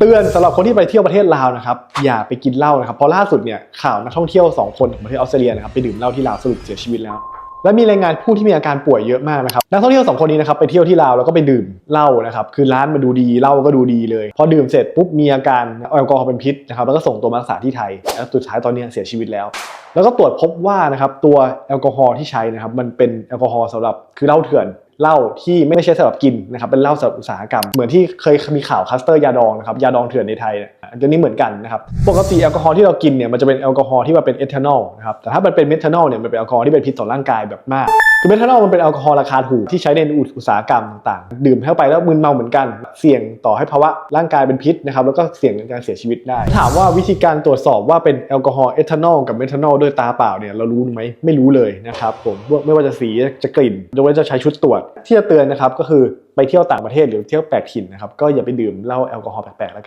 เตือนสำหรับคนที่ไปเที่ยวประเทศลาวนะครับอย่าไปกินเหล้านะครับเพราะล่าสุดเนี่ยข่าวนักท่องเที่ยว 2 คนของประเทศออสเตรเลียนะครับไปดื่มเหล้าที่ลาวสรุปเสียชีวิตแล้ว และมีรายงานผู้ที่มีอาการป่วยเยอะมากนะครับนักท่องเที่ยวสองคนนี้นะครับไปเที่ยวที่ลาวแล้วก็ไปดื่มเหล้านะครับคือร้านมันดูดีเหล้าก็ดูดีเลย พอดื่มเสร็จปุ๊บมีอาการแอลกอฮอล์เป็นพิษนะครับแล้วก็ส่งตัวมารักษาที่ไทยแล้วสุดท้ายตอนนี้เสียชีวิตแล้ว แล้วก็ตรวจพบว่านะครับตัวแอลกอฮอล์ที่ใช้นะครับมันเป็นแอลกอฮอล์สำหรับคือเหล้าเถื่อน เหล้าที่ไม่ใช่สำหรับกินนะครับเป็นเหล้าสำหรับอุตสาหกรรม เหมือนที่เคยมีข่าวคัสเตอร์ยาดองนะครับยาดองเถื่อนในไทยเนี่ยอันนี้เหมือนกันนะครับปกติแอลกอฮอล์ที่เรากินเนี่ยมันจะเป็นแอลกอฮอล์ที่ว่าเป็นเอทานอลนะครับแต่ถ้ามันเป็นเมทานอลเนี่ยมันเป็นแอลกอฮอล์ที่เป็นพิษต่อร่างกายแบบมาก คือเมทานอลมันเป็นแอลกอฮอล์ราคาถูกที่ใช้ในอุตสาหกรรมต่างๆ ดื่มเข้าไปแล้วมึนเมาเหมือนกัน เสี่ยงต่อให้ภาวะร่างกายเป็นพิษนะครับแล้วก็เสี่ยงในการเสียชีวิตได้ ถามว่าวิธีการตรวจสอบว่าเป็นแอลกอฮอล์เอทานอลกับเมทานอลด้วยตาเปล่าเนี่ยเรารู้ไหมไม่รู้เลยนะครับผมไม่ว่าจะสีจะกลิ่นยกเว้นจะใช้ชุดตรวจที่จะเตือนนะครับก็คือไปเที่ยวต่างประเทศหรือเที่ยวแปลกถิ่นนะครับก็อย่าไปดื่มเหล้าแอลกอฮอล์แปลกๆแล้วกัน